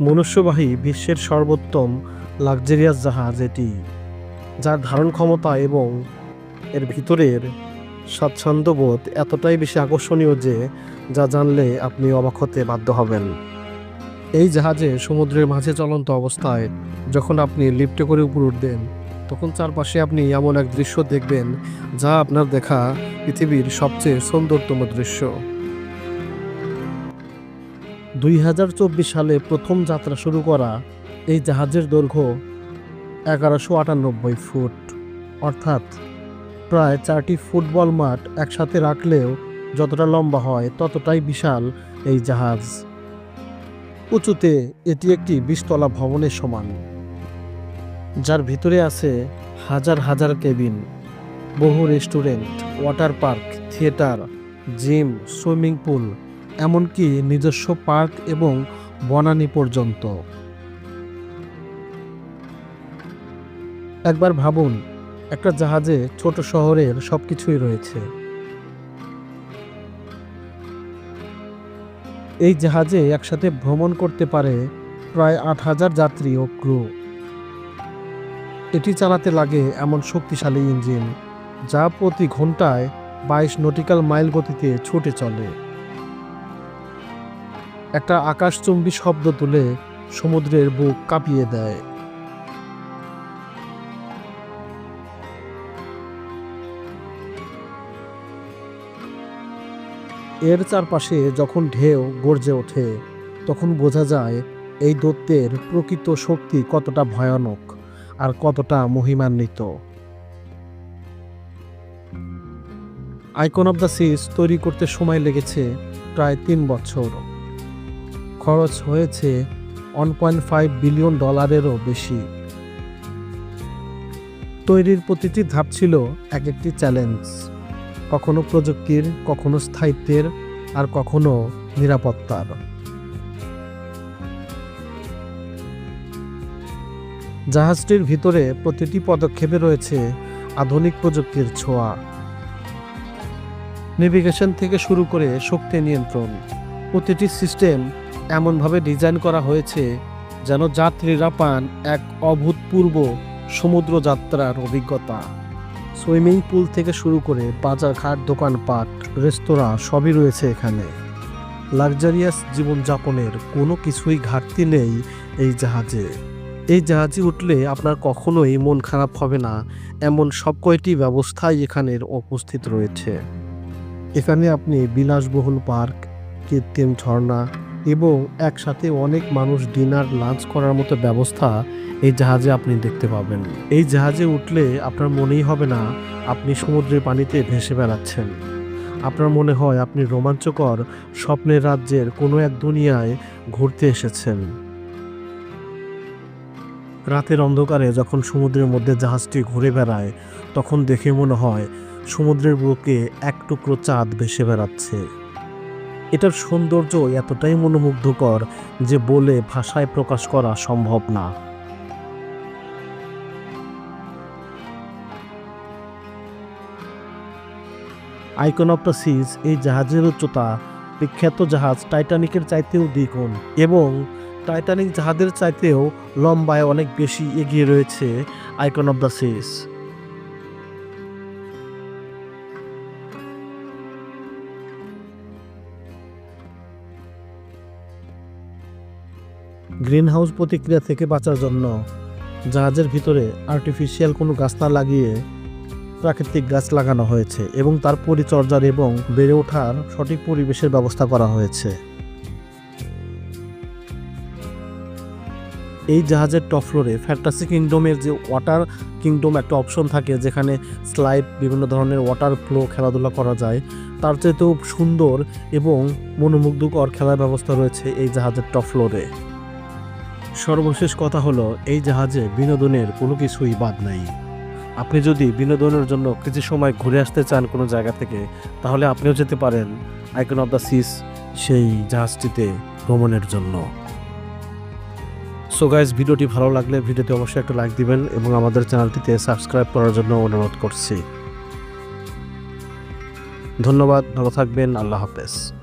মনুষ্যবাহী বিশ্বের সর্বোত্তম লাক্সারিয়াস জাহাজ এটি, যার ধারণ ক্ষমতা এবং এর ভিতরের স্বাচ্ছন্দ্যবোধ এতটাই বেশি আকর্ষণীয় যে, যা জানলে আপনি অবাক হতে বাধ্য হবেন। এই জাহাজে সমুদ্রের মাঝে চলন্ত অবস্থায় যখন আপনি লিফটে করে উপর উঠবেন, তখন চারপাশে আপনি এমন এক দৃশ্য দেখবেন যা আপনার দেখা পৃথিবীর সবচেয়ে সুন্দরতম দৃশ্য। দুই হাজার চব্বিশ সালে প্রথম যাত্রা শুরু করা এই জাহাজের দৈর্ঘ্য এগারোশো আটানব্বই ফুট, অর্থাৎ প্রায় চারটি ফুটবল মাঠ একসাথে রাখলেও যতটা লম্বা হয় ততটাই বিশাল এই জাহাজ। উঁচুতে এটি একটি বিশতলা ভবনের সমান, যার ভিতরে আছে হাজার হাজার কেবিন, বহু restaurant, water park, theatre, gym, swimming pool এমনকি নিজস্ব পার্ক এবং বনানী পর্যন্ত। একবার ভাবুন, একটা জাহাজে ছোট শহরের সব কিছুই রয়েছে। এই জাহাজে একসাথে ভ্রমণ করতে পারে প্রায় আট হাজার যাত্রী ও ক্রু। এটি চালাতে লাগে এমন শক্তিশালী ইঞ্জিন, যা প্রতি ঘন্টায় বাইশ নটিক্যাল মাইল গতিতে ছুটে চলে। একটা আকাশচুম্বী শব্দ তুলে সমুদ্রের বুক কাঁপিয়ে দেয়। এর চারপাশে যখন ঢেউ গর্জে ওঠে, তখন বোঝা যায় এই দত্তের প্রকৃত শক্তি কতটা ভয়ানক আর কতটা মহিমান্বিত। আইকন অব দ্য সিস তৈরি করতে সময় লেগেছে প্রায় তিন বছর। খরচ হয়েছে ওয়ান পয়েন্ট ফাইভ বিলিয়ন ডলারেরও বেশি। তৈরির প্রতিটি ধাপ ছিল এক একটি চ্যালেঞ্জ কখনো প্রযুক্তির, কখনো স্থায়িত্বের, আর কখনো নিরাপত্তার। জাহাজটির ভিতরে প্রতিটি পদক্ষেপে রয়েছে আধুনিক প্রযুক্তির ছোঁয়া। নেভিগেশন থেকে শুরু করে শক্তি নিয়ন্ত্রণ। প্রতিটি সিস্টেম এমনভাবে ডিজাইন করা হয়েছে যেন যাত্রীরা পান এক অভূতপূর্ব সমুদ্র যাত্রার অভিজ্ঞতা। সুইমিং পুল থেকে শুরু করে বাজারঘাট দোকানপাট, রেস্তোরাঁ সবই রয়েছে এখানে। লাক্সারিয়াস জীবনযাপনের কোনো কিছুই ঘাটতি নেই এই জাহাজে। এই জাহাজে উঠলে আপনার কখনোই মন খারাপ হবে না, এমন সব কয়টি ব্যবস্থাই এখানের উপস্থিত রয়েছে। এখানে আপনি বিলাসবহুল পার্ক, কৃত্রিম ঝর্ণা এবং একসাথে অনেক মানুষ ডিনার, লাঞ্চ করার মতো ব্যবস্থা এই জাহাজে আপনি দেখতে পাবেন। এই জাহাজে উঠলে আপনার মনেই হবে না, আপনি সমুদ্রের পানিতে ভেসে বেড়াচ্ছেন। আপনার মনে হয় আপনি রোমাঞ্চকর স্বপ্নের রাজ্যের কোনো এক দুনিয়ায় ঘুরতে এসেছেন। রাতের অন্ধকারে যখন সমুদ্রের মধ্যে জাহাজটি ঘুরে বেড়ায়, তখন দেখে মনে হয় সমুদ্রের বুকে এক টুকরো চাঁদ ভেসে বেড়াচ্ছে। এটার সৌন্দর্য এতটাই মনোমুগ্ধকর যে বলে ভাষায় প্রকাশ করা সম্ভব না। আইকন অফ দ্য সিজ এই জাহাজের উচ্চতা বিখ্যাত জাহাজ টাইটানিকের চাইতেও দ্বিগুণ এবং টাইটানিক জাহাজের চাইতেও লম্বায় অনেক বেশি এগিয়ে রয়েছে icon of the seas greenhouse প্রতিক্রিয়া থেকে বাঁচার জন্য জাহাজের ভিতরে আর্টিফিশিয়াল কোনো গাছ না লাগিয়ে প্রাকৃতিক গাছ লাগানো হয়েছে এবং তার পরিচর্যার এবং বেড়ে ওঠার সঠিক পরিবেশের ব্যবস্থা করা হয়েছে। এই জাহাজের টপ ফ্লোরে ফ্যান্টাসি কিংডমের যে ওয়াটার কিংডম একটা অপশন থাকে, যেখানে স্লাইড, বিভিন্ন ধরনের ওয়াটার ফ্লো খেলাধুলা করা যায়, তার চাইতেও সুন্দর এবং মনোমুগ্ধকর খেলার ব্যবস্থা রয়েছে এই জাহাজের টপ ফ্লোরে। সর্বশেষ কথা হলো, এই জাহাজে বিনোদনের কোনো কিছুই বাদ নাই। আপনি যদি বিনোদনের জন্য কিছু সময় ঘুরে আসতে চান কোনো জায়গা থেকে, তাহলে আপনিও যেতে পারেন আইকন অফ দ্য সিস সেই জাহাজটিতে ভ্রমণের জন্য। সো গাইজ ভিডিওটি ভালো লাগলে ভিডিওতে অবশ্যই একটা লাইক দিবেন এবং আমাদের চ্যানেলটিতে সাবস্ক্রাইব করার জন্য অনুরোধ করছি। ধন্যবাদ, ভালো থাকবেন, আল্লাহ হাফেজ।